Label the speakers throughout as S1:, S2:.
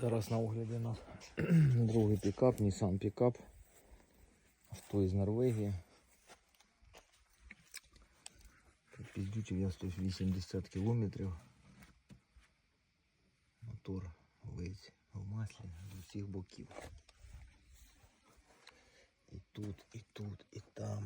S1: Зараз на огляді у нас другий пікап, Nissan пікап. Авто із Норвегії. Підключив я 180 кілометрів. Мотор весь в маслі з усіх боків. І тут, і тут, і там.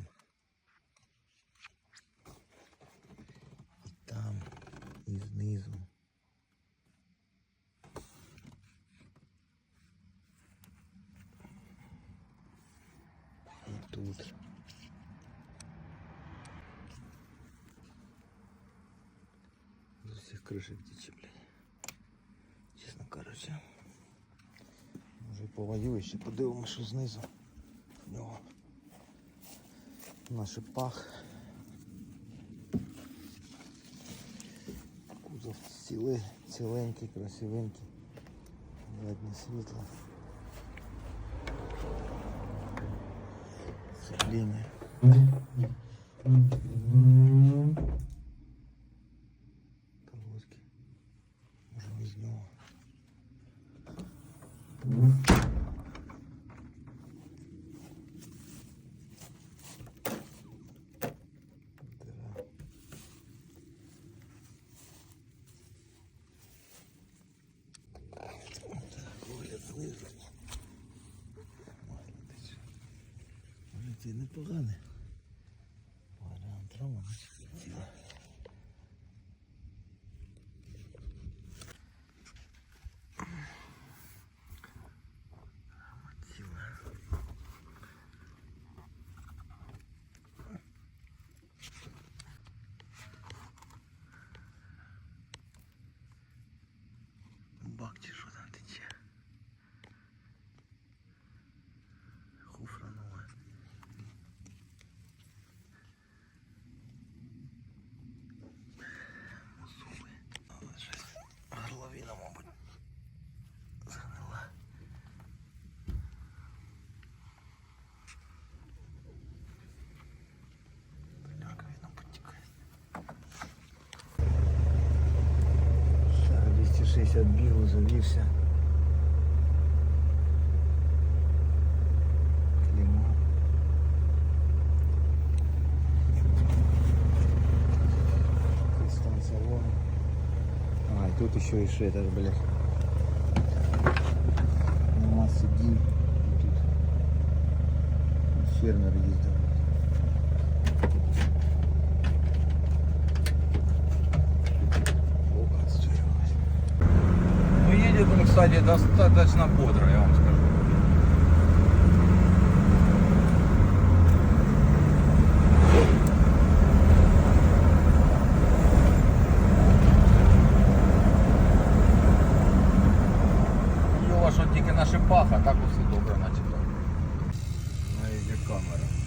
S1: Тут. З усіх кришек блядь. Чесно кажучи. Може і повоюю ще подивимося, що знизу. В нього. На шипах. Кузов цілий, ціленький, красивенький. Заднє світло. Сцепление. Колодки. Може без нього. Може ці непогані. Варіант трава ціла. Ціла. Бак чи що там Так, 260 бігу, завівся. Клеймо. Кристалл салона. А, и тут еще и шеттер, блядь. Нема сидінь. І Тут фермер стадии достаточно бодро,
S2: я вам скажу. Йола, що тільки наші паха, так усе добре наче. На її камера.